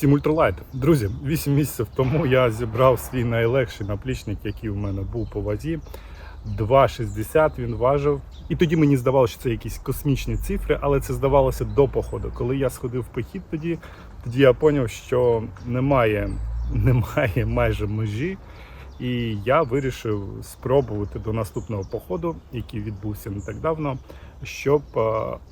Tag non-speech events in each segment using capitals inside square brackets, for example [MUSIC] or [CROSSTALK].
Всім ультралайт. Друзі, 8 місяців тому я зібрав свій найлегший наплічник, який у мене був по вазі. 2,60 він важив. І тоді мені здавалося, що це якісь космічні цифри, але це здавалося до походу. Коли я сходив в похід тоді, тоді я зрозумів, що немає, [LAUGHS] немає майже межі. І я вирішив спробувати до наступного походу, який відбувся не так давно, щоб е,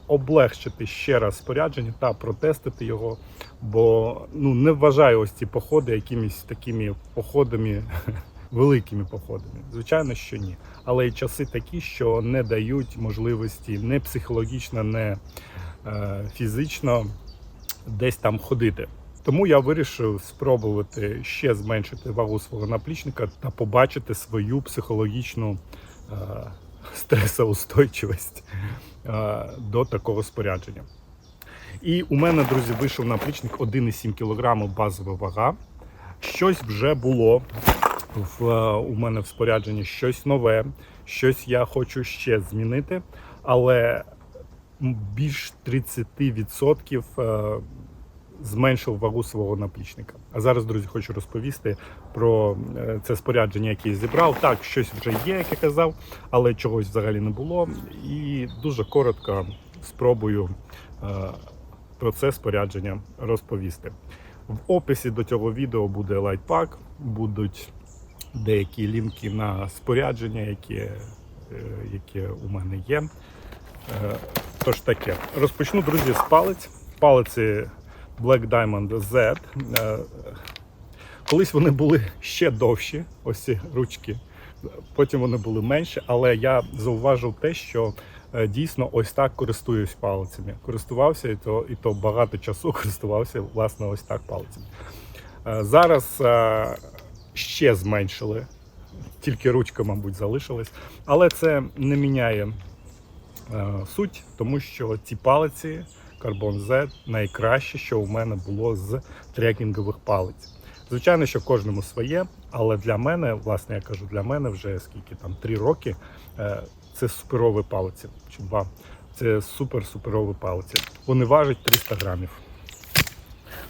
облегчити ще раз спорядження та протестити його. Бо ну не вважаю ось ці походи якимись такими походами, [LAUGHS] великими походами. Звичайно, що ні. Але і часи такі, що не дають можливості не психологічно, не е, фізично десь там ходити. Тому я вирішив спробувати ще зменшити вагу свого наплічника та побачити свою психологічну е, стресоустойчивість до такого спорядження. І у мене, друзі, вийшов наплічник 1,7 кг базова вага. Щось вже було в, е, у мене в спорядженні, щось нове, щось я хочу ще змінити, але більш 30% е, зменшив вагу свого наплічника. А зараз, друзі, хочу розповісти про е, це спорядження, яке я зібрав. Так, щось вже є, як я казав, але чогось взагалі не було. І дуже коротко спробую е, про це спорядження розповісти. В описі до цього відео буде лайтпак, будуть деякі лінки на спорядження, яке, е, яке у мене є. Тож таке. Розпочну, друзі, з палець. Палиці Black Diamond Z. Е, Колись вони були ще довші, ось ці ручки. Потім вони були менші, але я зауважив те, що е, дійсно ось так користуюсь палицями. Користувався і то, і то багато часу [LAUGHS] користувався власне ось так палицями. Е, Зараз ще зменшили, тільки ручка, мабуть, залишилась, але це не міняє суть, тому що ці палиці Carbon Z найкраще, що у мене було з трекінгових палиць. Звичайно, що кожному своє, але для мене, власне, я кажу, для мене вже скільки там три роки. е, Це суперові палиці. Чи два. Це супер-суперові палиці. Вони важать 300 грамів.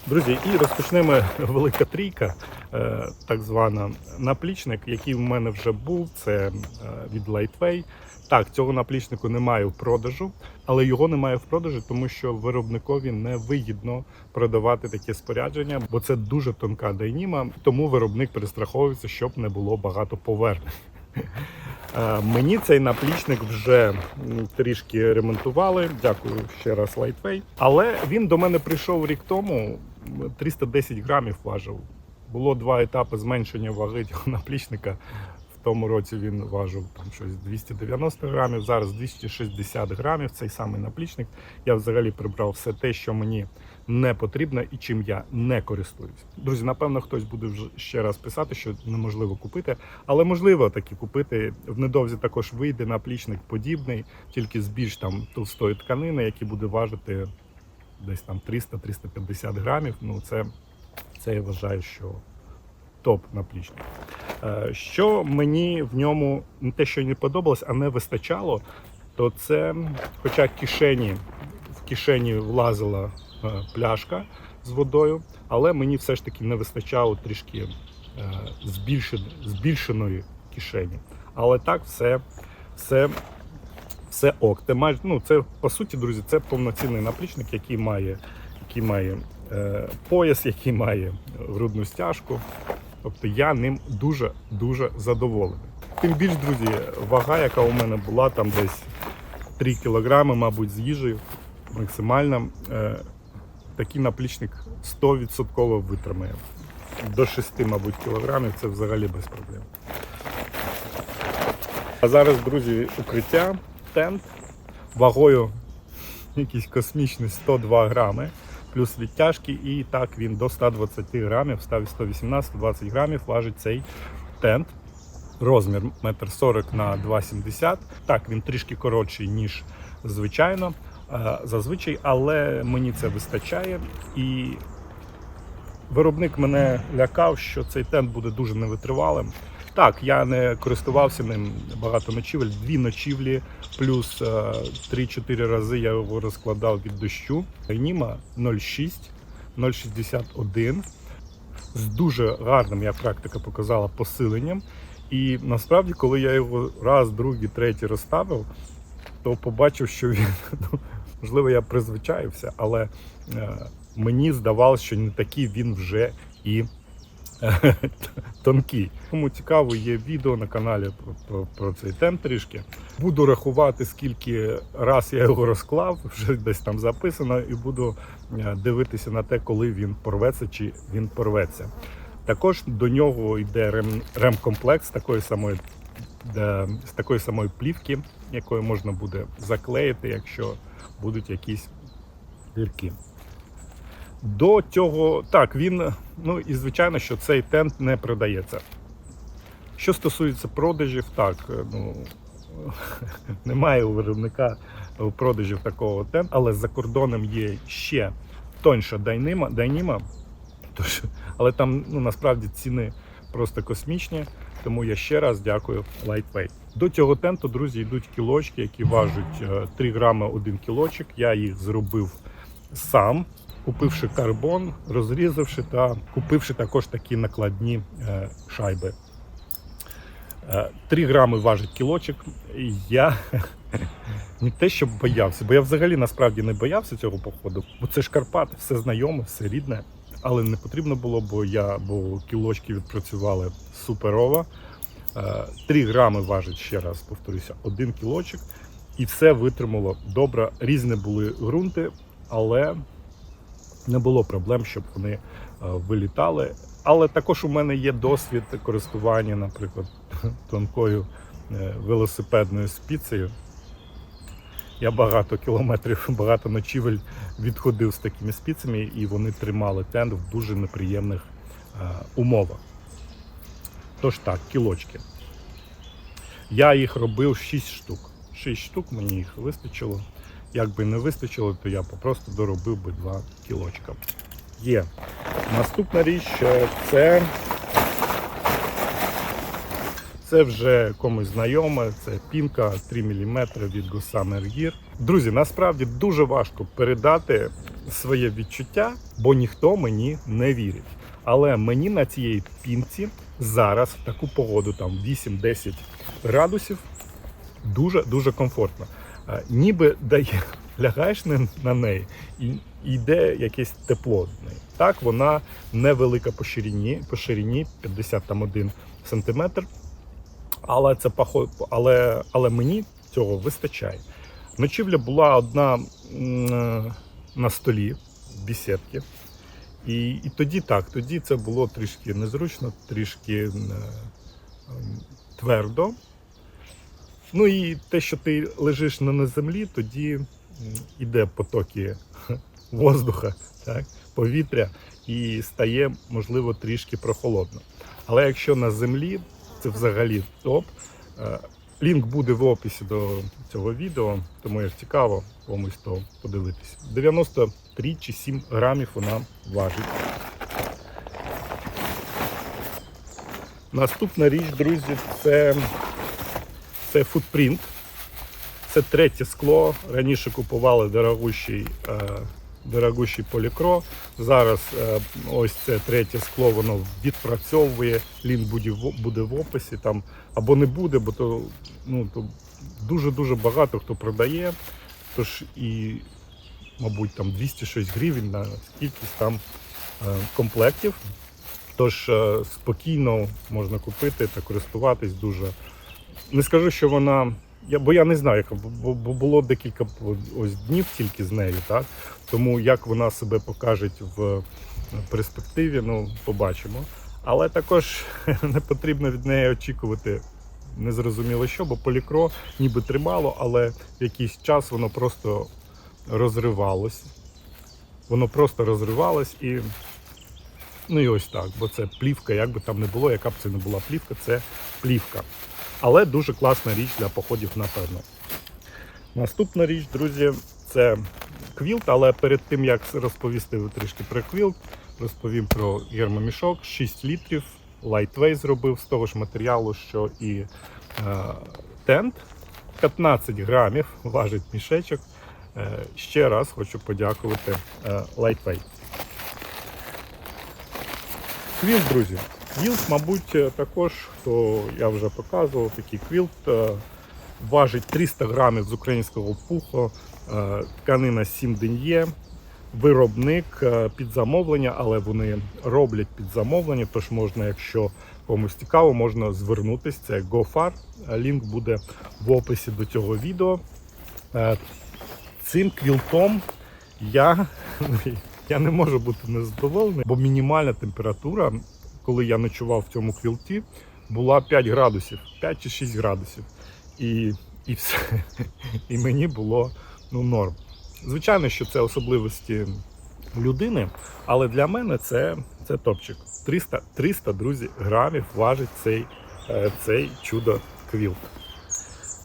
Друзі, і розпочнемо [LAUGHS] велика трійка, е, так звана наплічник, який в мене вже був. Це е, від Lightway. Так, цього наплічнику немає в продажу, але його немає в продажу, тому що виробникові не вигідно продавати таке спорядження, бо це дуже тонка дайніма, тому виробник перестраховується, щоб не було багато повернень. Е, Мені цей наплічник вже трішки ремонтували. Дякую ще раз Lightway. Але він до мене прийшов рік тому. 310 грамів важив. Було два етапи зменшення ваги цього [LAUGHS] наплічника. В тому році він важив там щось 290 грамів, зараз 260 грамів. Цей самий наплічник. Я взагалі прибрав все те, що мені не потрібно і чим я не користуюсь. Друзі, напевно, хтось буде вже ще раз писати, що неможливо купити, але можливо таки купити. В недовзі також вийде наплічник подібний, тільки з більш там товстої тканини, який буде важити десь там 300-350 грамів. Ну це, це я вважаю, що топ наплічник. Е, Що мені в ньому не те, що не подобалось, а не вистачало, то це, хоча кишені в кишені влазила пляшка з водою, але мені все ж таки не вистачало трішки е, збільшеної кишені. Але так все, все, все ок. Це, майже, ну, це по суті, друзі, це повноцінний наплічник, який має, який має е, пояс, який має грудну стяжку. Тобто я ним дуже дуже задоволений. Тим більш, друзі, вага, яка у мене була там десь 3 кілограми, мабуть, з їжею максимально. Е, такий наплічник 100% витримає. До 6, мабуть, кілограмів це взагалі без проблем. А зараз, друзі, укриття, тент вагою якийсь космічний 102 грами, плюс відтяжки, і так він до 120 грамів, став 118-120 грамів важить цей тент. Розмір 1,40 на 2,70. Так, він трішки коротший, ніж звичайно, зазвичай, але мені це вистачає. І виробник мене лякав, що цей тент буде дуже невитривалим. Так, я не користувався ним багато ночівель, дві ночівлі, плюс е, 3-4 рази я його розкладав від дощу. Німа 0,6 0,61 з дуже гарним, як практика показала, посиленням. І насправді, коли я його раз, другий, третій розставив, то побачив, що він, [LAUGHS] ну, можливо, я призвичаївся, але е, мені здавалося, що не такий він вже і е, [LAUGHS] тонкий. Кому цікаво, є відео на каналі про, про, цей тент трішки. Буду рахувати, скільки раз я його розклав, вже десь там записано, і буду е, дивитися на те, коли він порветься чи він порветься. Також до нього йде рем, ремкомплект з такої самої з такої самої плівки, якою можна буде заклеїти, якщо будуть якісь дірки. До цього, так, він, ну і звичайно, що цей тент не продається. Що стосується продажів, так, ну [LAUGHS] немає у виробника продажів такого тенту, але за кордоном є ще тоньша дайнима, дайніма, тож, але там ну, насправді ціни просто космічні. Тому я ще раз дякую Lightweight. До цього тенту, друзі, йдуть кілочки, які важать е, 3 грами 1 кілочок. Я їх зробив сам, купивши карбон, розрізавши та купивши також такі накладні е, шайби. Е, 3 грами важить кілочок. Я [LAUGHS] не те, щоб боявся, бо я взагалі насправді не боявся цього походу, бо це ж Карпати, все знайоме, все рідне. Але не потрібно було, бо я бо кілочки відпрацювали суперово. 3 грами важить ще раз, повторюся, один кілочок, і все витримало добре. Різні були ґрунти, але не було проблем, щоб вони е, вилітали. Але також у мене є досвід користування, наприклад, [LAUGHS] тонкою е, велосипедною спіцею. Я багато кілометрів, [LAUGHS] багато ночівель відходив з такими спіцями, і вони тримали тент в дуже неприємних е, умовах. Тож так, кілочки. Я їх робив 6 штук. 6 штук мені їх вистачило. Якби не вистачило, то я попросту доробив би 2 кілочка. Є. Наступна річ це. Це вже комусь знайоме, це пінка 3 мм від Gossamer Gear. Друзі, насправді дуже важко передати своє відчуття, бо ніхто мені не вірить. Але мені на цій пінці зараз в таку погоду, там 8-10 градусів, дуже дуже комфортно. Е, Ніби дає, [LAUGHS] лягаєш на, неї і йде якесь тепло. Так, вона невелика по ширині, по ширині 51 см. Але це похо... але, але мені цього вистачає. Ночівля була одна на столі в бісідці. І, і тоді так, тоді це було трішки незручно, трішки твердо. Ну і те, що ти лежиш на землі, тоді м, іде потоки [LAUGHS] воздуха, так, повітря, і стає, можливо, трішки прохолодно. Але якщо на землі, це взагалі топ. Е, Лінк буде в описі до цього відео, тому як цікаво комусь то подивитися. 93 чи 7 грамів вона важить. Наступна річ, друзі, це, це футпринт. Це третє скло. Раніше купували дорогущий, е, дорогущий полікро. Зараз е, ось це третє скло, воно відпрацьовує. Лінк буде, в- буде в описі там або не буде, бо то, ну, то дуже-дуже багато хто продає. Тож і, мабуть, там 206 гривень на кількість там е, комплектів. Тож е, спокійно можна купити та користуватись дуже. Не скажу, що вона. Я, бо я не знаю, яка бо, було декілька ось днів тільки з нею, так? Тому як вона себе покаже в перспективі, ну, побачимо. Але також [LAUGHS] не потрібно від неї очікувати незрозуміло що, бо полікро ніби тримало, але якийсь час воно просто розривалось. Воно просто розривалось і. Ну і ось так, бо це плівка, як би там не було, яка б це не була плівка, це плівка. Але дуже класна річ для походів, напевно. Наступна річ, друзі, це квілт, але перед тим як розповісти трішки про квілт, розповім про гермомішок. 6 літрів, лайтвей зробив з того ж матеріалу, що і е, тент. 15 грамів важить мішечок. Е, ще раз хочу подякувати е, Lightweight. Квілт, друзі. Квілт, мабуть, е, також, то я вже показував, такий квілт е, важить 300 грамів з українського пуху, е, тканина 7 ден'є, виробник під замовлення, але вони роблять під замовлення, тож можна, якщо комусь цікаво, можна звернутися. Це GoFar. Лінк буде в описі до цього відео. Цим квілтом я, [LAUGHS] я не можу бути незадоволений, бо мінімальна температура, коли я ночував в цьому квілті, була 5 градусів, 5 чи 6 градусів. І, і все. І мені було ну, норм. Звичайно, що це особливості людини, але для мене це, це топчик. 300, 300 друзі, грамів важить цей, е, цей чудо квілт.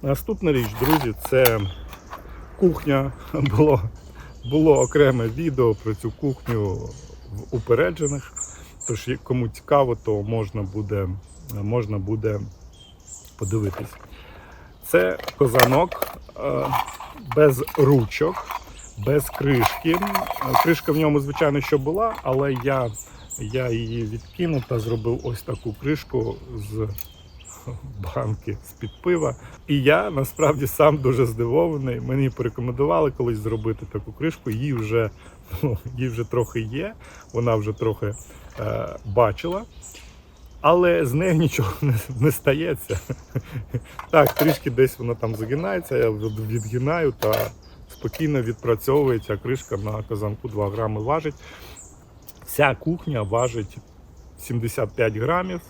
Наступна річ, друзі, це кухня. Було, було окреме відео про цю кухню в упереджених. Тож, кому цікаво, то можна буде, можна буде подивитись. Це козанок е, без ручок, без кришки. Е, Кришка в ньому, звичайно, що була, але я, я її відкинув та зробив ось таку кришку з банки з-під пива. І я насправді сам дуже здивований. Мені порекомендували колись зробити таку кришку. Її вже, ну, її вже трохи є, вона вже трохи е, бачила. Але з нею нічого [LAUGHS] не, не стається. Так, трішки десь вона там загинається, я відгинаю та спокійно відпрацьовується кришка на казанку 2 грами важить. Ця кухня важить 75 грамів,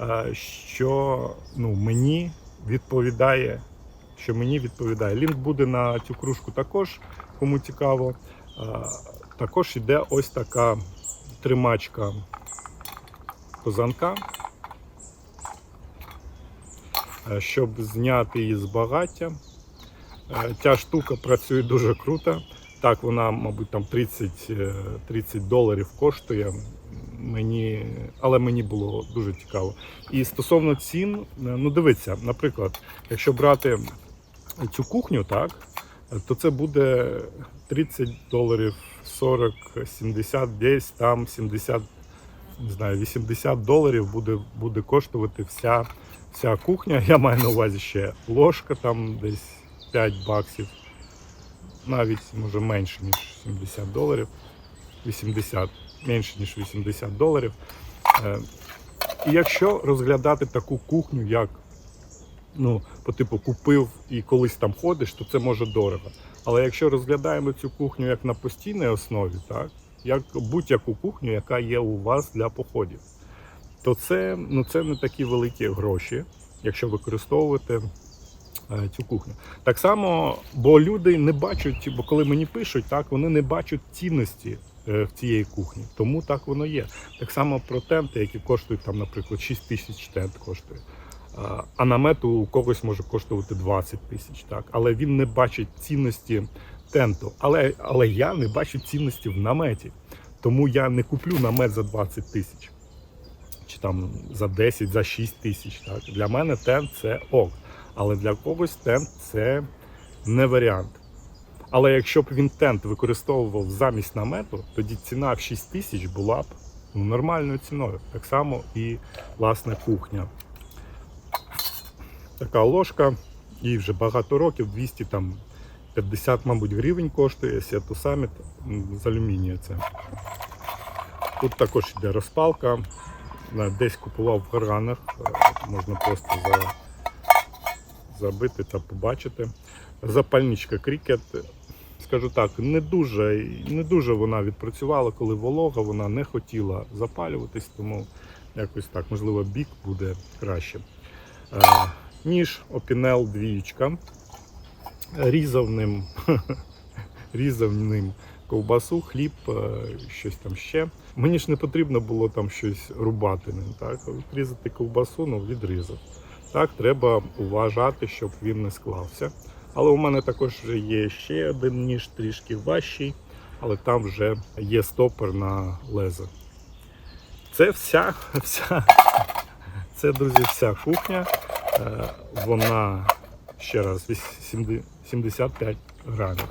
е, що ну, мені відповідає. Що мені відповідає. Лінк буде на цю кружку також, кому цікаво. Е, Також йде ось така тримачка козанка. Е, Щоб зняти її з багаття. Е, Ця штука працює дуже круто. Так, вона, мабуть, там 30, е, 30 доларів коштує. Мені, але мені було дуже цікаво. І стосовно цін, е, ну дивіться, наприклад, якщо брати цю кухню, так, е, то це буде 30 доларів, 40, 70, десь там 70, не знаю, 80 доларів буде, буде коштувати вся, вся кухня. Я маю на увазі ще ложка, там десь 5 баксів, навіть може менше, ніж 70 доларів. 80, менше ніж 80 доларів. Е, І якщо розглядати таку кухню, як ну, по типу купив і колись там ходиш, то це може дорого. Але якщо розглядаємо цю кухню як на постійній основі, так, як будь-яку кухню, яка є у вас для походів, то це, ну, це не такі великі гроші, якщо використовувати е, цю кухню. Так само, бо люди не бачать, бо коли мені пишуть, так вони не бачать цінності е, в цієї кухні. Тому так воно є. Так само про тенти, які коштують там, наприклад, 6 тисяч тент коштує. А- намет у когось може коштувати 20 тисяч, так. Але він не бачить цінності тенту. Але, але я не бачу цінності в наметі. Тому я не куплю намет за 20 тисяч. Чи там за 10, за 6 тисяч. Так. Для мене тент це ок. Але для когось тент це не варіант. Але якщо б він тент використовував замість намету, тоді ціна в 6 тисяч була б ну, нормальною ціною. Так само і власне кухня. Така ложка, їй вже багато років, 200 там 50, мабуть, гривень коштує Сету м, з алюмінію це. Тут також йде розпалка. Е, Десь купував в гаранах, е, можна просто за, забити та побачити. Запальничка крікет. Скажу так, не дуже, не дуже вона відпрацювала, коли волога, вона не хотіла запалюватись, тому якось так, можливо, бік буде краще. Ніж опінел двієчка. Різав ним, [LAUGHS] ковбасу, хліб, е, щось там ще. Мені ж не потрібно було там щось рубати ним. Так? Різати ковбасу, ну відрізав. Так, треба уважати, щоб він не склався. Але у мене також є ще один ніж трішки важчий, але там вже є стопор на лезо. Це вся, [LAUGHS] вся, це, друзі, вся кухня. Е, Вона ще раз 75 грамів.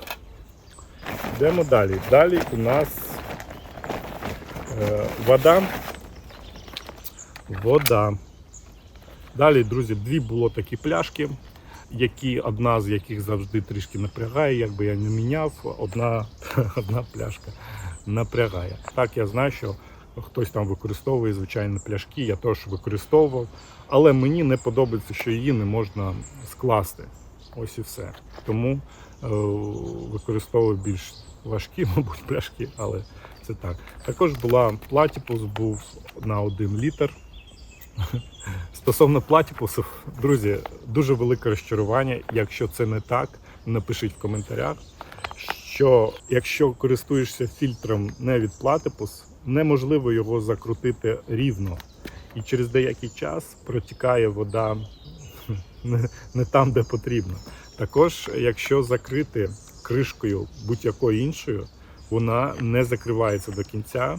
Йдемо далі. Далі у нас е, вода. вода. Далі, друзі, дві було такі пляшки, які, одна з яких завжди трішки напрягає, якби я не міняв, одна, [LAUGHS] одна пляшка напрягає. Так, я знаю, що хтось там використовує звичайні пляшки, я теж використовував, але мені не подобається, що її не можна скласти. Ось і все. Тому е, використовую більш важкі, [LAUGHS] мабуть, пляшки, але це так. Також була платіпус, був на 1 літр. [LAUGHS] Стосовно платіпусів, друзі, дуже велике розчарування. Якщо це не так, напишіть в коментарях. Що якщо користуєшся фільтром не від платипус, неможливо його закрутити рівно. І через деякий час протікає вода [LAUGHS] не, там, де потрібно. Також, якщо закрити кришкою будь-якою іншою, вона не закривається до кінця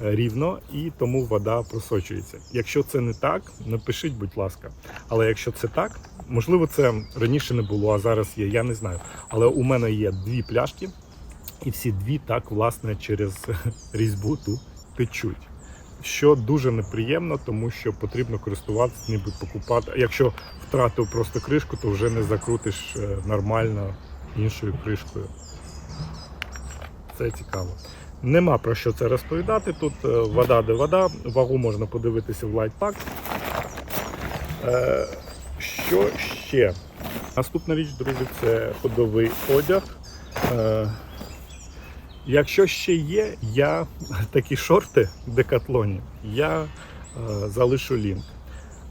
е, рівно і тому вода просочується. Якщо це не так, напишіть, будь ласка. Але якщо це так, можливо, це раніше не було, а зараз є, я не знаю. Але у мене є дві пляшки, і всі дві так, власне, через [LAUGHS] різьбу тут течуть. Що дуже неприємно, тому що потрібно користуватися, ніби покупати. Якщо втратив просто кришку, то вже не закрутиш е, нормально іншою кришкою. Це цікаво. Нема про що це розповідати. Тут е, вода де вода, вагу можна подивитися в лайтпак. Е, що ще? Наступна річ, друзі, це ходовий одяг. Якщо ще є, я такі шорти декатлоні, я е, залишу лінк.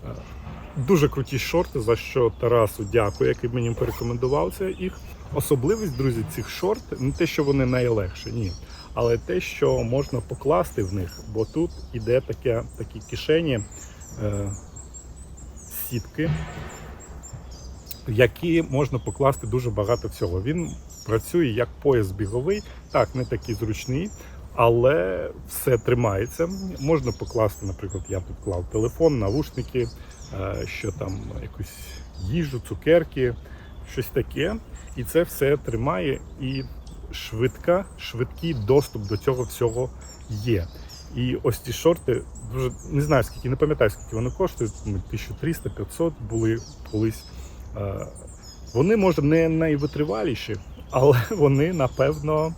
Е, дуже круті шорти, за що Тарасу дякую, який мені порекомендував це їх. Особливість, друзі, цих шорт не те, що вони найлегші, ні. Але те, що можна покласти в них, бо тут іде таке, такі кишені е, сітки, в які можна покласти дуже багато всього. Він працює як пояс біговий, так, не такий зручний, але все тримається. Можна покласти, наприклад, я тут клав телефон, навушники, е, що там якусь їжу, цукерки, щось таке. І це все тримає і швидка, швидкий доступ до цього всього є. І ось ці шорти, дуже не знаю скільки, не пам'ятаю, скільки вони коштують, 1300-500 були колись. Е, Вони, може, не найвитриваліші, але вони, напевно,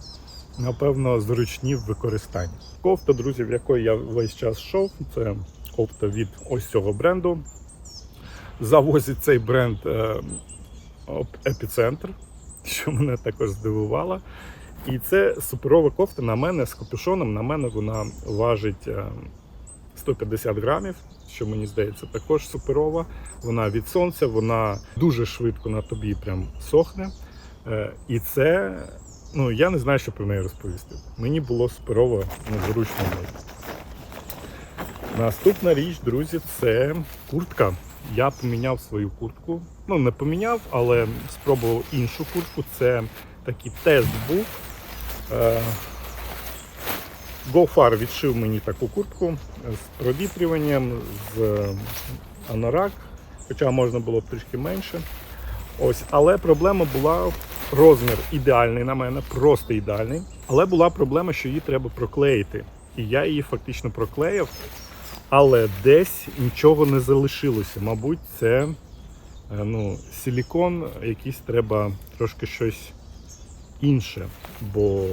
напевно, зручні в використанні. Кофта, друзі, в якої я весь час йшов, це кофта від ось цього бренду. Завозить цей бренд е, епіцентр, що мене також здивувало. І це суперова кофта на мене з капюшоном. На мене вона важить е, 150 грамів, що мені здається, також суперова. Вона від сонця, вона дуже швидко на тобі прям сохне. Е, І це, ну я не знаю, що про неї розповісти. Мені було суперово незручно. Наступна річ, друзі, це куртка. Я поміняв свою куртку. Ну, не поміняв, але спробував іншу куртку. Це такий тест був. Е, GoFar відшив мені таку куртку з провітрюванням, з е, анорак, хоча можна було б трішки менше. Ось, але проблема була розмір ідеальний на мене, просто ідеальний. Але була проблема, що її треба проклеїти. І я її фактично проклеїв, але десь нічого не залишилося. Мабуть, це е, ну, силікон, якийсь треба трошки щось інше, бо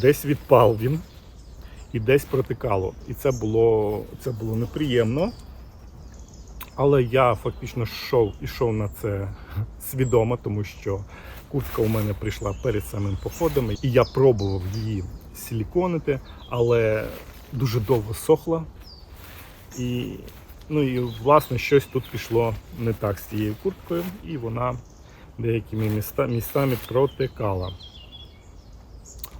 десь відпав він і десь протикало. І це було, це було неприємно. Але я фактично йшов, ішов на це свідомо, тому що куртка у мене прийшла перед самим походом, і я пробував її силіконити, але дуже довго сохла. І, ну і власне щось тут пішло не так з цією курткою, і вона деякими міста, містами протикала.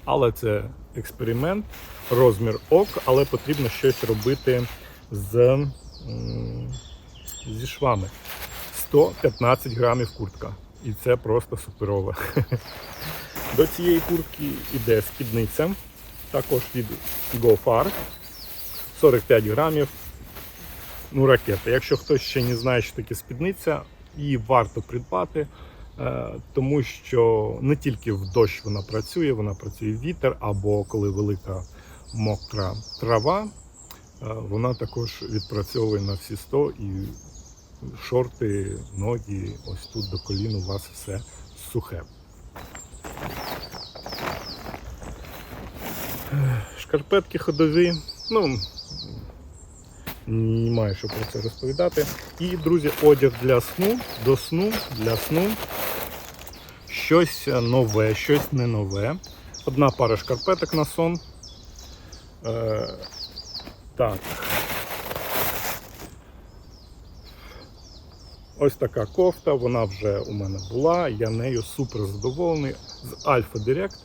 Але це експеримент, розмір ок, але потрібно щось робити з, зі швами. 115 грамів куртка. І це просто суперово. [LAUGHS] До цієї куртки йде спідниця, також від GoFar. 45 грамів. Ну, ракета. Якщо хтось ще не знає, що таке спідниця, її варто придбати. Е, тому що не тільки в дощ вона працює, вона працює в вітер або коли велика мокра трава. вона також відпрацьовує на всі 100 і шорти, ноги, ось тут до колін у вас все сухе. Шкарпетки ходові, ну немає що про це розповідати. І, друзі, одяг для сну, до сну, для сну. Щось нове, щось не нове. Одна пара шкарпеток на сон. Е, так. Ось така кофта, вона вже у мене була, я нею супер задоволений. З Direct.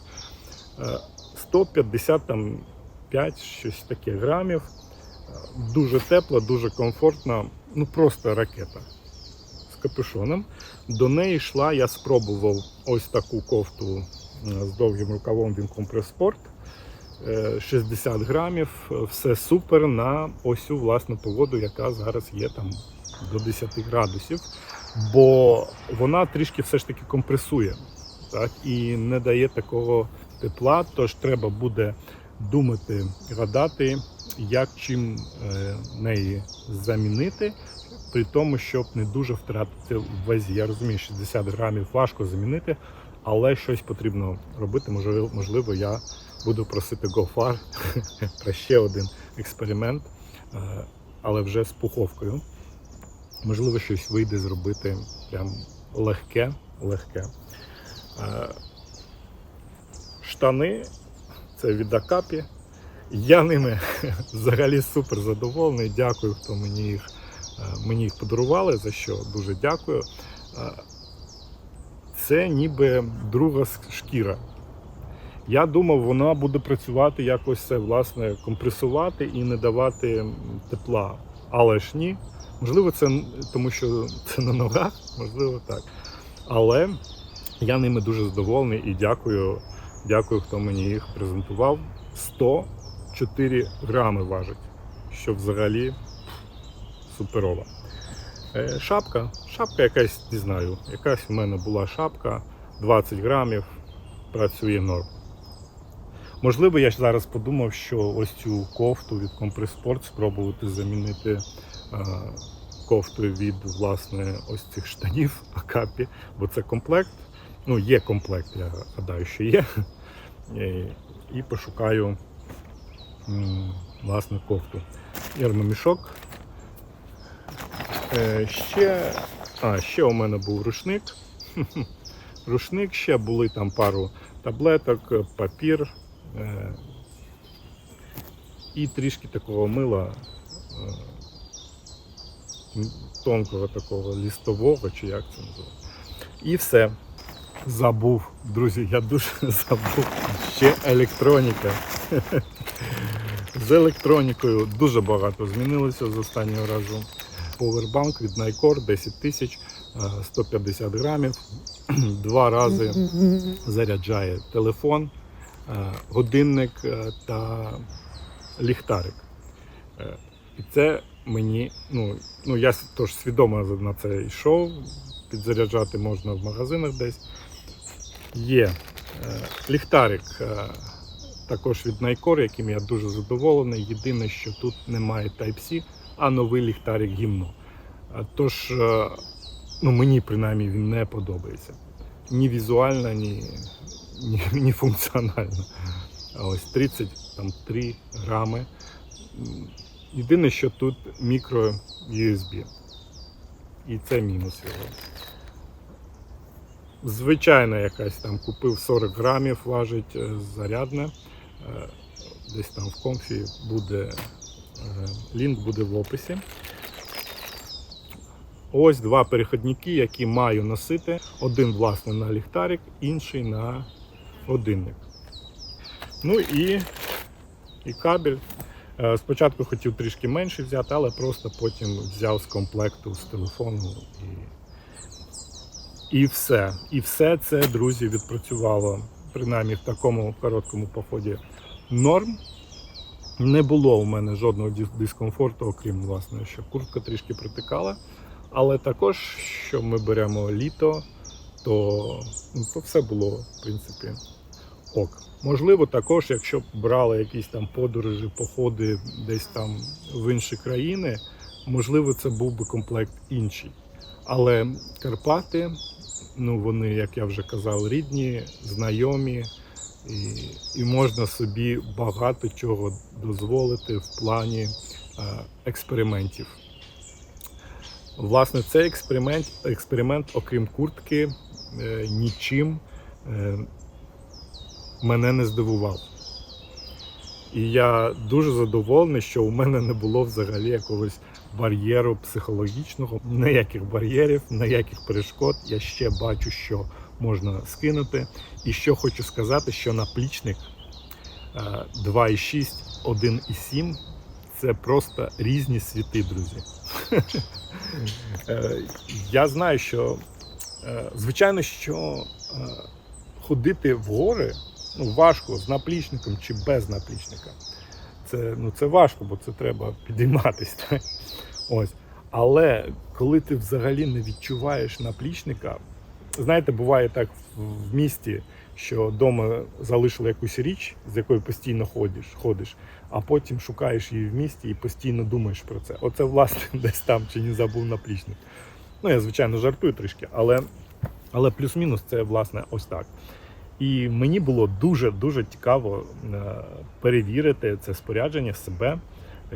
Е, 155 щось таке грамів. Е, Дуже тепла, дуже комфортна, ну просто ракета з капюшоном. До неї йшла, я спробував ось таку кофту е, з довгим рукавом Compressport. Е, 60 грамів, все супер на ось цю власну погоду, яка зараз є там до 10 градусів, бо вона трішки все ж таки компресує так, і не дає такого тепла, тож треба буде думати, гадати, як чим е, неї замінити, при тому, щоб не дуже втратити в вазі. Я розумію, 60 грамів важко замінити, але щось потрібно робити. Можливо, я буду просити GoFar [LAUGHS] про ще один експеримент, е, але вже з пуховкою. Можливо, щось вийде зробити прям легке, легке. Штани це від Акапі. Я ними [LAUGHS] взагалі супер задоволений. Дякую, хто мені їх, мені їх подарували, за що дуже дякую. Це ніби друга шкіра. Я думав, вона буде працювати якось це, власне, компресувати і не давати тепла. Але ж ні. Можливо, це тому, що це на ногах, можливо, так. Але я ними дуже задоволений і дякую, дякую, хто мені їх презентував. 104 грами важить, що взагалі суперова. Е, Шапка, шапка якась, не знаю, якась у мене була шапка, 20 грамів, працює норм. Можливо, я ж зараз подумав, що ось цю кофту від Compressport спробувати замінити кофтою від власне ось цих штанів Акапі, бо це комплект. Ну, є комплект, я гадаю, що є. І, пошукаю власне кофту. Ярмомішок. Е, ще, а, ще у мене був рушник. [LAUGHS] Рушник, ще були там пару таблеток, е, папір е, і трішки такого мила е, тонкого такого лістового, чи як це називається. І все. Забув, друзі, я дуже [LAUGHS] забув. Ще електроніка. [LAUGHS] З електронікою дуже багато змінилося з останнього разу. Powerbank від Nycor 10 тисяч, е, 150 грамів. [CLEARS THROAT] Два рази заряджає телефон, е, годинник е, та ліхтарик. Е, І це мені, ну, ну я тож свідомо на це йшов. Підзаряджати можна в магазинах десь. Є е, ліхтарик е, також від Nycor, яким я дуже задоволений. Єдине, що тут немає Type-C, а новий ліхтарик гімно. Е, Тож, ну, мені принаймні він не подобається. Ні візуально, ні, ні, ні функціонально. Ось 33 грами. Єдине, що тут мікро USB. І це мінус його. Звичайна якась там купив 40 грамів, важить е, зарядне. Е, Десь там в комфі буде е, лінк буде в описі. Ось два переходники, які маю носити. Один, власне, на ліхтарик, інший на годинник. Ну і, і кабель. Е, Спочатку хотів трішки менше взяти, але просто потім взяв з комплекту з телефону і і все. І все це, друзі, відпрацювало принаймні в такому короткому поході норм. Не було у мене жодного дискомфорту, окрім власне, що куртка трішки протикала. Але також, що ми беремо літо, то, ну, то все було, в принципі, ок. Можливо, також, якщо б брали якісь там подорожі, походи десь там в інші країни, можливо, це був би комплект інший. Але Карпати, ну вони, як я вже казав, рідні, знайомі, і, і можна собі багато чого дозволити в плані е, експериментів. Власне, цей експеримент, експеримент окрім куртки, е, нічим е, мене не здивував. І я дуже задоволений, що у мене не було взагалі якогось бар'єру психологічного, ніяких бар'єрів, ніяких перешкод. Я ще бачу, що можна скинути. І що хочу сказати, що наплічник е, 2,6, 1,7 це просто різні світи, друзі. Е, Я знаю, що е, звичайно, що ходити в гори ну, важко з наплічником чи без наплічника. Це, ну, це важко, бо це треба підійматись. [LAUGHS] Так? Ось. Але коли ти взагалі не відчуваєш наплічника, знаєте, буває так в місті, що вдома залишили якусь річ, з якою постійно ходиш, ходиш, а потім шукаєш її в місті і постійно думаєш про це. Оце, власне, [LAUGHS] десь там чи не забув наплічник. Ну, я, звичайно, жартую трішки, але, але плюс-мінус це, власне, ось так. І мені було дуже-дуже цікаво е, перевірити це спорядження себе,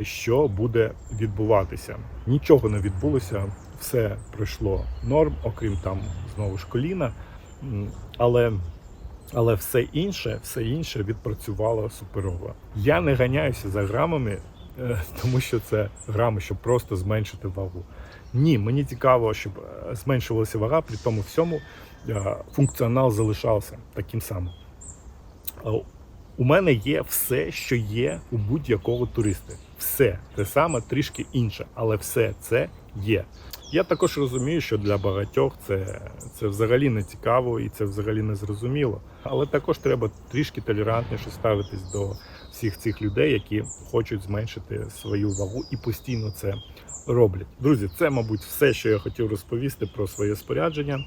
що буде відбуватися. Нічого не відбулося, все пройшло норм, окрім там знову ж коліна. Але, але все інше, все інше відпрацювало суперово. Я не ганяюся за грамами, е, тому що це грами, щоб просто зменшити вагу. Ні, мені цікаво, щоб е, зменшувалася вага, при тому всьому функціонал залишався таким самим. Е, У мене є все, що є у будь-якого туриста. Все те саме, трішки інше, але все це є. Я також розумію, що для багатьох це, це взагалі не цікаво і це взагалі не зрозуміло. Але також треба трішки толерантніше ставитись до всіх цих людей, які хочуть зменшити свою вагу і постійно це роблять. Друзі, це, мабуть, все, що я хотів розповісти про своє спорядження.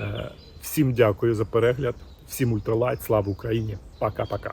Е, Всім дякую за перегляд, всім ультралайт, слава Україні! Пока-пока.